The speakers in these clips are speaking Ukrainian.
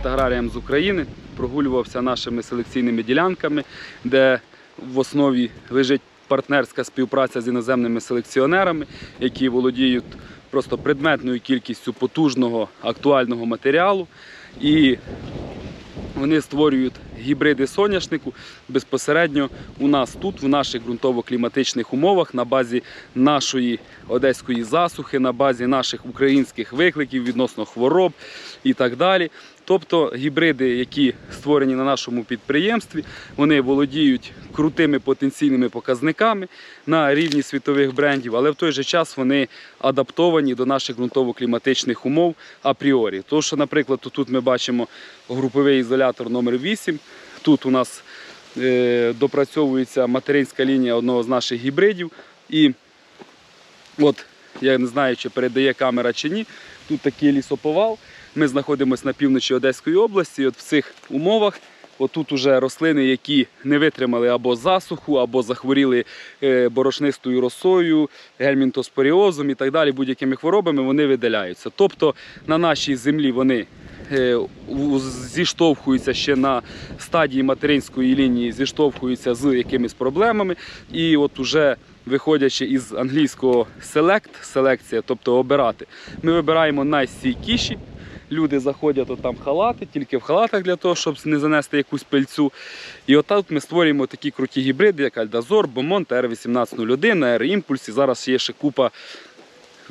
Привіт аграріям з України. Прогулювався нашими селекційними ділянками, де в основі лежить партнерська співпраця з іноземними селекціонерами, які володіють просто предметною кількістю потужного актуального матеріалу. І вони створюють гібриди соняшнику безпосередньо у нас тут, в наших ґрунтово-кліматичних умовах, на базі нашої одеської засухи, на базі наших українських викликів відносно хвороб і так далі. Тобто гібриди, які створені на нашому підприємстві, вони володіють крутими потенційними показниками на рівні світових брендів, але в той же час вони адаптовані до наших ґрунтово-кліматичних умов апріорі. Тому що, наприклад, тут ми бачимо груповий ізолятор номер 8 Тут у нас е, допрацьовується материнська лінія одного з наших гібридів. І от я не знаю, чи передає камера чи ні. Тут такий лісоповал. Ми знаходимося на півночі Одеської області. І от в цих умовах отут уже рослини, які не витримали або засуху, або захворіли е, борошнистою росою, гельмінтоспоріозом і так далі, будь-якими хворобами, вони видаляються. Тобто на нашій землі вони е, зіштовхуються ще на стадії материнської лінії, зіштовхуються з якимись проблемами. І от уже виходячи із англійського select, селекція, тобто обирати, ми вибираємо найстійкіші. Люди заходять от там халати, тільки в халатах для того, щоб не занести якусь пильцю. І отак ми створюємо такі круті гібриди, як Альдазор, Бомонт, R1801, R-Імпульс. І зараз є ще купа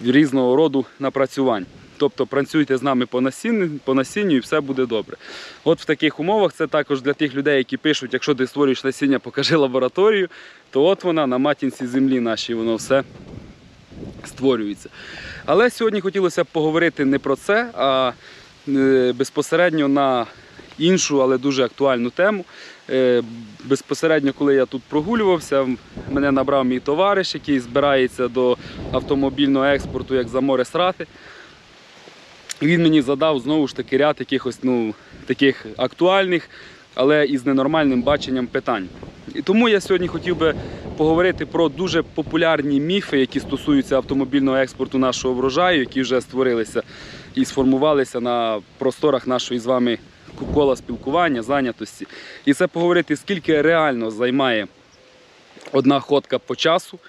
різного роду напрацювань. Тобто працюйте з нами по насінню, по насінню і все буде добре. От в таких умовах це також для тих людей, які пишуть, якщо ти створюєш насіння, покажи лабораторію, то от вона на матінці землі нашій, воно все створюється. Але сьогодні хотілося б поговорити не про це, а е, безпосередньо на іншу, але дуже актуальну тему. Е, Безпосередньо, коли я тут прогулювався, мене набрав мій товариш, який збирається до автомобільного експорту як за море срати. Він мені задав знову ж таки ряд якихось ну, таких актуальних, але із ненормальним баченням питань. І тому я сьогодні хотів би поговорити про дуже популярні міфи, які стосуються автомобільного експорту нашого врожаю, які вже створилися і сформувалися на просторах нашої з вами кола спілкування, зайнятості. І це поговорити, скільки реально займає одна ходка по часу.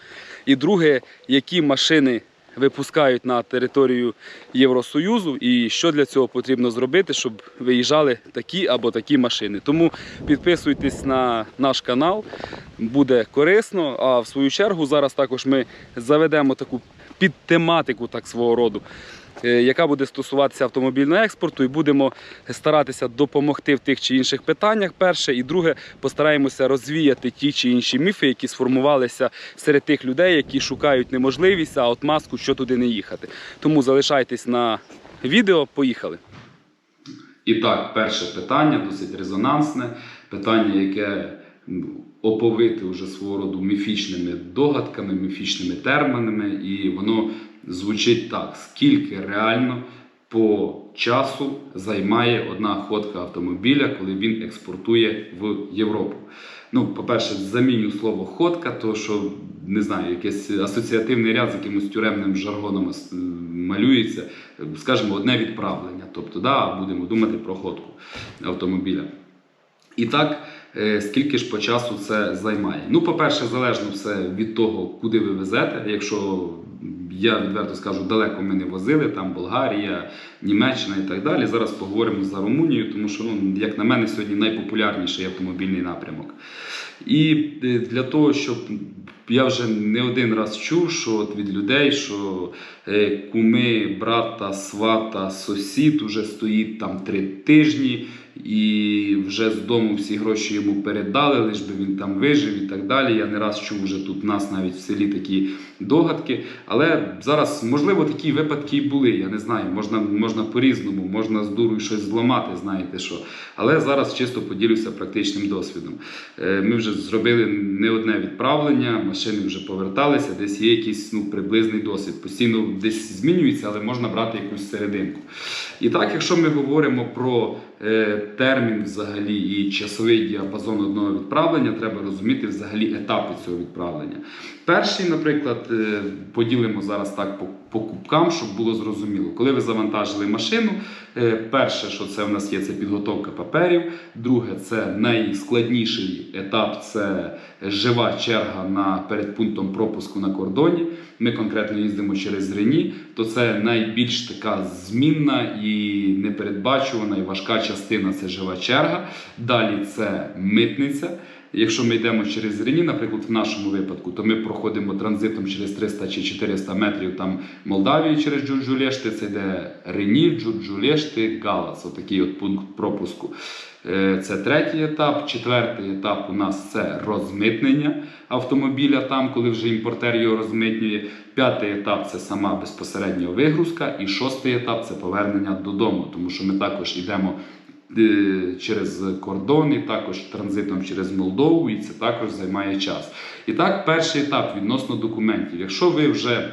І друге, які машини випускають на територію Євросоюзу і що для цього потрібно зробити, щоб виїжджали такі або такі машини. Тому підписуйтесь на наш канал, буде корисно. А в свою чергу зараз також ми заведемо таку підтематику так свого роду. Е, Яка буде стосуватися автомобільного експорту, і будемо старатися допомогти в тих чи інших питаннях. Перше, і друге, постараємося розвіяти ті чи інші міфи, які сформувалися серед тих людей, які шукають неможливість, а от маску, що туди не їхати. Тому залишайтесь на відео. Поїхали. І так, перше питання, досить резонансне. Питання, яке оповите вже свого роду міфічними догадками, міфічними термінами, і воно звучить так: скільки реально по часу займає одна ходка автомобіля, коли він експортує в Європу. Ну, по-перше, заміню слово ходка, то що не знаю, якийсь асоціативний ряд з якимось тюремним жаргоном малюється, скажімо, одне відправлення. Тобто, да, будемо думати про ходку автомобіля. І так, е, скільки ж по часу це займає? Ну, по-перше, залежно все від того, куди ви везете. Якщо я відверто скажу, далеко ми не возили, там Болгарія, Німеччина і так далі. Зараз поговоримо за Румунію, тому що, ну, як на мене, сьогодні найпопулярніший автомобільний напрямок. І е, для того, щоб я вже не один раз чув, що от від людей, що е, куми, брата, свата, сусід уже стоїть там три тижні, і вже з дому всі гроші йому передали, лиш би він там вижив і так далі. Я не раз чув вже тут в нас навіть в селі такі догадки. Але зараз, можливо, такі випадки і були. Я не знаю, можна, можна по-різному, можна з дурою щось зламати, знаєте що. Але зараз чисто поділюся практичним досвідом. Е, Ми вже зробили не одне відправлення, машини вже поверталися, десь є якийсь ну, приблизний досвід. Постійно десь змінюється, але можна брати якусь серединку. І так, якщо ми говоримо про е, термін взагалі і часовий діапазон одного відправлення, треба розуміти взагалі етапи цього відправлення. Перший, наприклад, е, поділимо зараз так по, по кубкам, щоб було зрозуміло. Коли ви завантажили машину, е, перше, що це в нас є, це підготовка паперів. Друге, це найскладніший етап це жива черга на перед пунктом пропуску на кордоні. Ми конкретно їздимо через Рені, то це найбільш така змінна і непередбачувана і важка частина це жива черга. Далі це митниця. Якщо ми йдемо через Рені, наприклад, в нашому випадку, то ми проходимо транзитом через 300 чи 400 метрів там Молдавії через Джуджулєшти, це йде Рені, Джуджулєшти, Галац, отакий от пункт пропуску. Е, Це третій етап. Четвертий етап у нас це розмитнення автомобіля, там, коли вже імпортер його розмитнює. П'ятий етап це сама безпосередня вигрузка. І шостий етап це повернення додому, тому що ми також йдемо через кордон, і також транзитом через Молдову, і це також займає час. І так, перший етап відносно документів. Якщо ви вже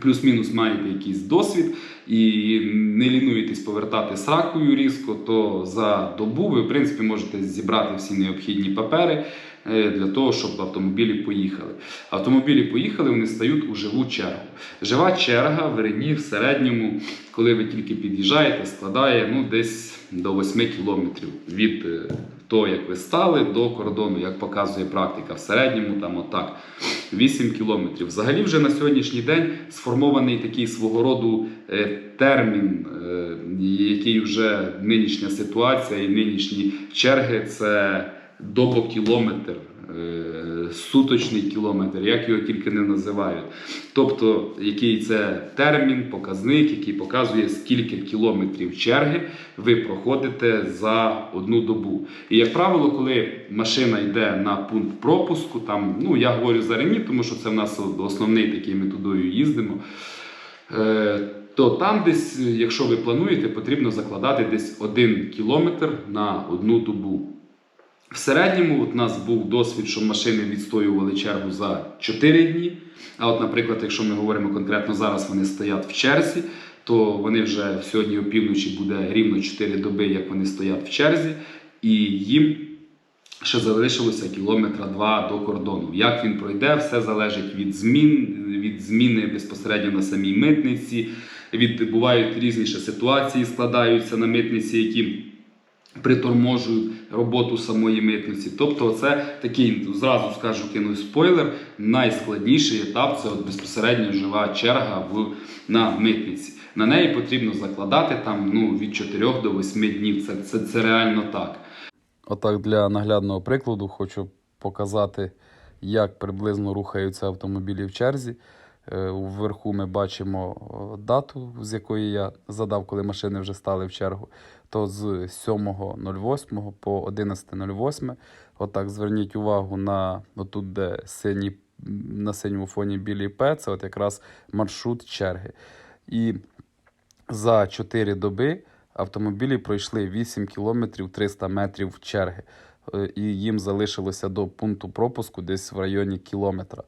плюс-мінус маєте якийсь досвід і не лінуєтесь повертати сракою різко, то за добу ви, в принципі, можете зібрати всі необхідні папери е, для того, щоб автомобілі поїхали. Автомобілі поїхали, вони стають у живу чергу. Жива черга в Рені в середньому, коли ви тільки під'їжджаєте, складає ну, десь до 8 кілометрів від е, того, як ви стали, до кордону, як показує практика. В середньому там отак 8 кілометрів. Взагалі, вже на сьогоднішній день сформований такий свого роду е, термін, е, який вже нинішня ситуація і нинішні черги це добокілометр. е, Суточний кілометр, як його тільки не називають. Тобто, який це термін, показник, який показує, скільки кілометрів черги ви проходите за одну добу. І як правило, коли машина йде на пункт пропуску, там, ну я говорю за Рені, тому що це в нас основний такий методою їздимо. Е, то там десь, якщо ви плануєте, потрібно закладати десь один кілометр на одну добу. В середньому от у нас був досвід, що машини відстоювали чергу за 4 дні. А от, наприклад, якщо ми говоримо конкретно зараз, вони стоять в черзі, то вони вже сьогодні опівночі буде рівно 4 доби, як вони стоять в черзі, і їм ще залишилося кілометра два до кордону. Як він пройде, все залежить від змін, від зміни безпосередньо на самій митниці. Від бувають різні ще ситуації, складаються на митниці, які приторможують роботу самої митниці. Тобто, це такий зразу скажу кину спойлер. Найскладніший етап це от безпосередньо жива черга в на митниці. На неї потрібно закладати там ну від 4 до 8 днів. Це, це, це реально так. Отак для наглядного прикладу хочу показати, як приблизно рухаються автомобілі в черзі. Е, Вверху ми бачимо дату, з якої я задав, коли машини вже стали в чергу. То з 7.08 по 11.08. Отак зверніть увагу на отут, де сині, на синьому фоні білий П, це от якраз маршрут черги. І за 4 доби автомобілі пройшли 8 кілометрів 300 метрів черги, Е, і їм залишилося до пункту пропуску десь в районі кілометра.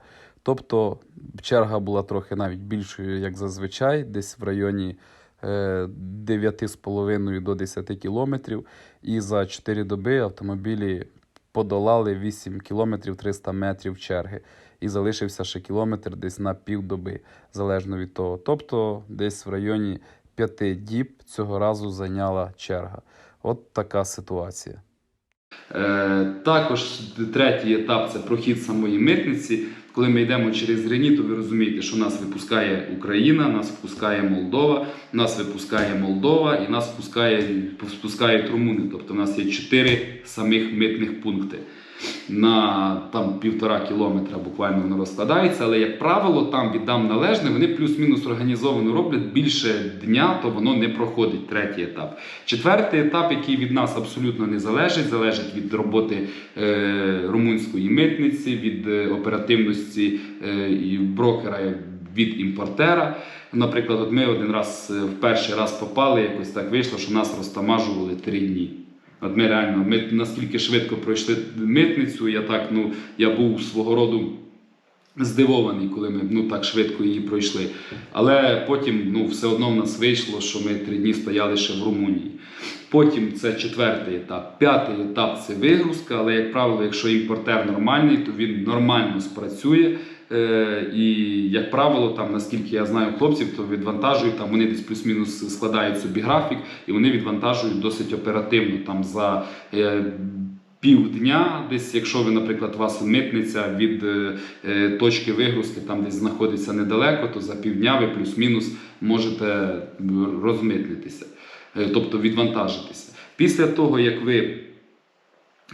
Тобто черга була трохи навіть більшою, як зазвичай, десь в районі е, 9,5 до 10 кілометрів. І за 4 доби автомобілі подолали 8 кілометрів 300 метрів черги. І залишився ще кілометр десь на півдоби, залежно від того. Тобто десь в районі 5 діб цього разу зайняла черга. От така ситуація. Е, також третій етап це прохід самої митниці. Коли ми йдемо через Рені, то ви розумієте, що нас випускає Україна, нас впускає Молдова, нас випускає Молдова і нас впускає, впускають румуни. Тобто у нас є чотири самих митних пункти. На там півтора кілометра буквально воно розкладається, але як правило, там віддам належне, вони плюс-мінус організовано роблять більше дня, то воно не проходить третій етап. Четвертий етап, який від нас абсолютно не залежить, залежить від роботи е, румунської митниці, від е, оперативності е, і брокера від імпортера. Наприклад, от ми один раз е, в перший раз попали, якось так вийшло, що нас розтамажували три дні. Ми реально ми наскільки швидко пройшли митницю, я так ну я був свого роду здивований, коли ми ну так швидко її пройшли. Але потім ну все одно в нас вийшло, що ми три дні стояли ще в Румунії. Потім це четвертий етап. П'ятий етап це вигрузка, але, як правило, якщо імпортер нормальний, то він нормально спрацює. Е, І, як правило, там, наскільки я знаю хлопців, то відвантажують, там вони десь плюс-мінус складають собі графік, і вони відвантажують досить оперативно. Там за е, півдня, десь, якщо ви, наприклад, вас митниця від е, е, точки вигрузки там десь знаходиться недалеко, то за півдня ви плюс-мінус можете розмитнитися, е, тобто відвантажитися. Після того, як ви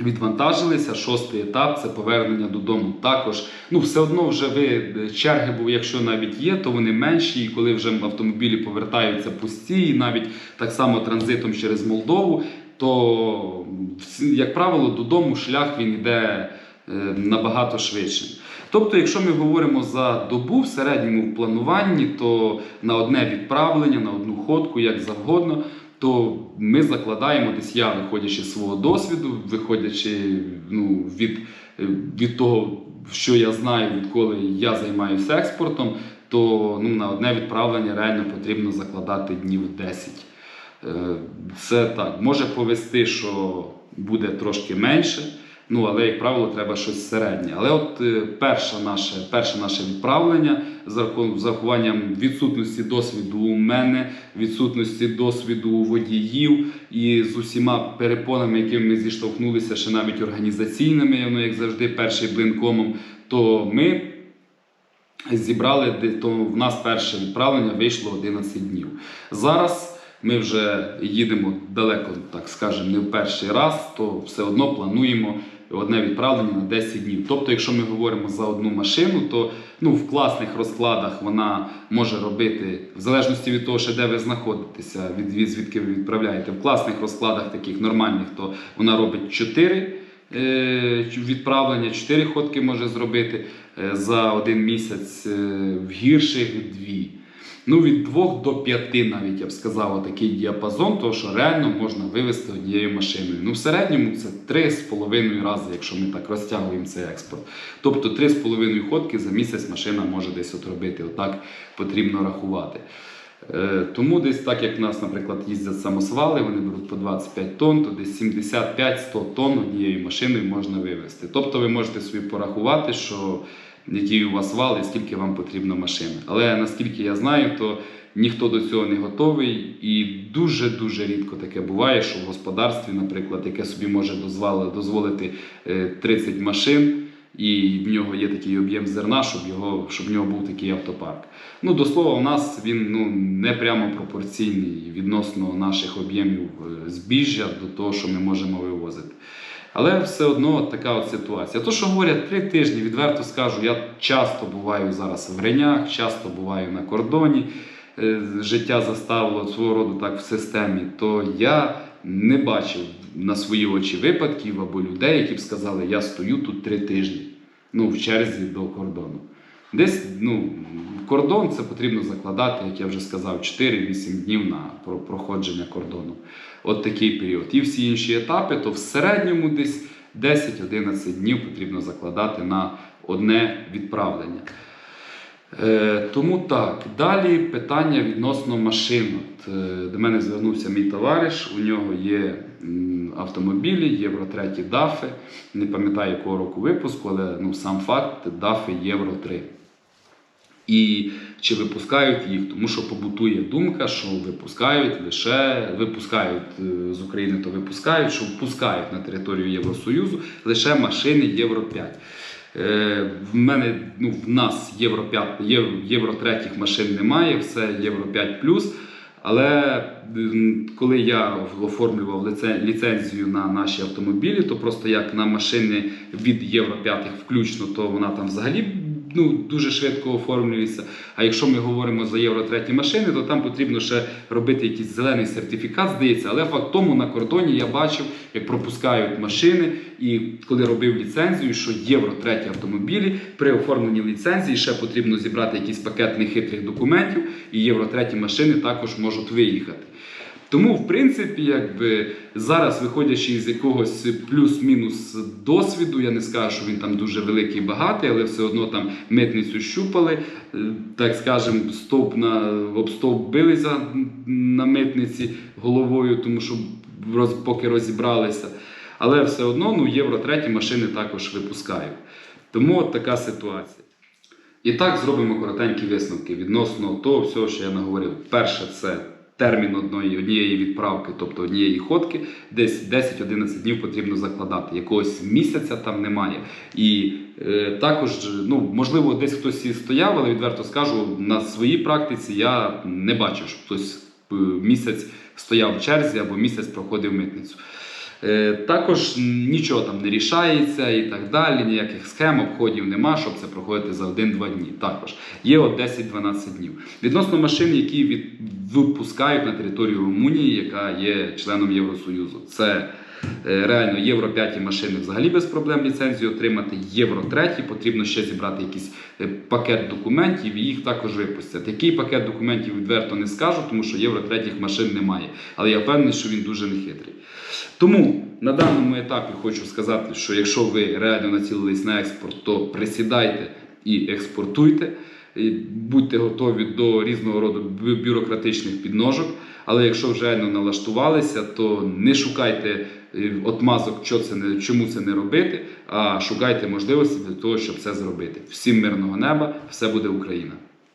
відвантажилися. Шостий етап це повернення додому. Також ну все одно вже ви е, черги, бо якщо навіть є, то вони менші. І коли вже автомобілі повертаються пусті, і навіть так само транзитом через Молдову, то як правило додому шлях він йде е, набагато швидше. Тобто, якщо ми говоримо за добу в середньому в плануванні, то на одне відправлення, на одну ходку, як завгодно, то ми закладаємо десь я, виходячи з свого досвіду, виходячи ну, від, е, від того, що я знаю, відколи я займаюся експортом, то ну, на одне відправлення реально потрібно закладати днів 10. Е, Це так, може повести, що буде трошки менше. Ну, але, як правило, треба щось середнє. Але от е, перше наше, перше наше відправлення з раху- рахуванням відсутності досвіду у мене, відсутності досвіду у водіїв і з усіма перепонами, якими ми зіштовхнулися, ще навіть організаційними, ну, як завжди, перший блинкомом, то ми зібрали, то в нас перше відправлення вийшло 11 днів. Зараз ми вже їдемо далеко, так скажемо, не в перший раз, то все одно плануємо одне відправлення на 10 днів. Тобто, якщо ми говоримо за одну машину, то ну, в класних розкладах вона може робити, в залежності від того, де ви знаходитеся, від, від звідки ви відправляєте. В класних розкладах, таких нормальних, то вона робить 4 е, відправлення, 4 ходки може зробити е, за один місяць, е, в гірших дві. Ну, від 2 до 5 навіть я б сказав, такий діапазон, того що реально можна вивезти однією машиною. Ну, в середньому це 3,5 рази, якщо ми так розтягуємо цей експорт. Тобто 3,5 ходки за місяць машина може десь от. Отак потрібно рахувати. Е, Тому десь так, як в нас, наприклад, їздять самосвали, вони беруть по 25 тонн, то десь 75-100 тонн однією машиною можна вивезти. Тобто ви можете собі порахувати, що який у вас вал і скільки вам потрібно машин. Але наскільки я знаю, то ніхто до цього не готовий, і дуже-дуже рідко таке буває, що в господарстві, наприклад, яке собі може дозволити е, 30 машин. І в нього є такий об'єм зерна, щоб його, щоб в нього був такий автопарк. Ну, до слова, у нас він ну, не прямо пропорційний відносно наших об'ємів е, збіжжя до того, що ми можемо вивозити. Але все одно така от ситуація. То, що говорять три тижні, відверто скажу, я часто буваю зараз в Ренях, часто буваю на кордоні. е, Життя заставило свого роду так в системі, то я не бачив на свої очі випадків або людей, які б сказали, я стою тут три тижні ну, в черзі до кордону. Десь ну, кордон це потрібно закладати, як я вже сказав, 4-8 днів на про- проходження кордону. От такий період. І всі інші етапи, то в середньому десь 10-11 днів потрібно закладати на одне відправлення. Е, тому так, далі питання відносно машин. От, е, до мене звернувся мій товариш, у нього є автомобілі, Євро 3 дафи. Не пам'ятаю якого року випуску, але ну, сам факт дафи Євро 3. І чи випускають їх, тому що побутує думка, що випускають лише випускають е, з України, то випускають, що впускають на територію Євросоюзу лише машини Євро 5. Е, В мене ну, в нас Євро 5, Євро, 3 машин немає, все Євро 5 Але коли я оформлював ліцензію на наші автомобілі, то просто як на машини від Євро 5 включно, то вона там взагалі ну, дуже швидко оформлюється. А якщо ми говоримо за Євро 3 машини, то там потрібно ще робити якийсь зелений сертифікат, здається. Але факт тому на кордоні я бачив, як пропускають машини. І коли робив ліцензію, що Євро 3 автомобілі при оформленні ліцензії ще потрібно зібрати якийсь пакет нехитрих документів, і Євро 3 машини також можуть виїхати. Тому, в принципі, якби зараз, виходячи з якогось плюс-мінус досвіду, я не скажу, що він там дуже великий і багатий, але все одно там митницю щупали, е, так скажемо, стовп на об билися на митниці головою, тому що роз, поки розібралися. Але все одно ну, євро 3 машини також випускають. Тому от така ситуація. І так зробимо коротенькі висновки відносно того всього, що я наговорив. Перше, це термін одної, однієї відправки, тобто однієї ходки, десь 10-11 днів потрібно закладати. Якогось місяця там немає. І е, також, ну, можливо, десь хтось і стояв, але відверто скажу, на своїй практиці я не бачив, що хтось е, місяць стояв в черзі або місяць проходив митницю. Е, Також нічого там не рішається і так далі, ніяких схем, обходів нема, щоб це проходити за 1-2 дні. Також є от 10-12 днів. Відносно машин, які від, випускають на територію Румунії, яка є членом Євросоюзу. Це реально Євро 5 машини взагалі без проблем ліцензію отримати. Євро 3 потрібно ще зібрати якийсь е, пакет документів і їх також випустять. Який пакет документів відверто не скажу, тому що Євро 3 машин немає. Але я впевнений, що він дуже нехитрий. Тому на даному етапі хочу сказати, що якщо ви реально націлились на експорт, то присідайте і експортуйте. І Будьте готові до різного роду бю- бюрократичних підножок. Але якщо вже реально налаштувалися, то не шукайте е, отмазок, що це не, чому це не робити, а шукайте можливості для того, щоб це зробити. Всім мирного неба, все буде Україна!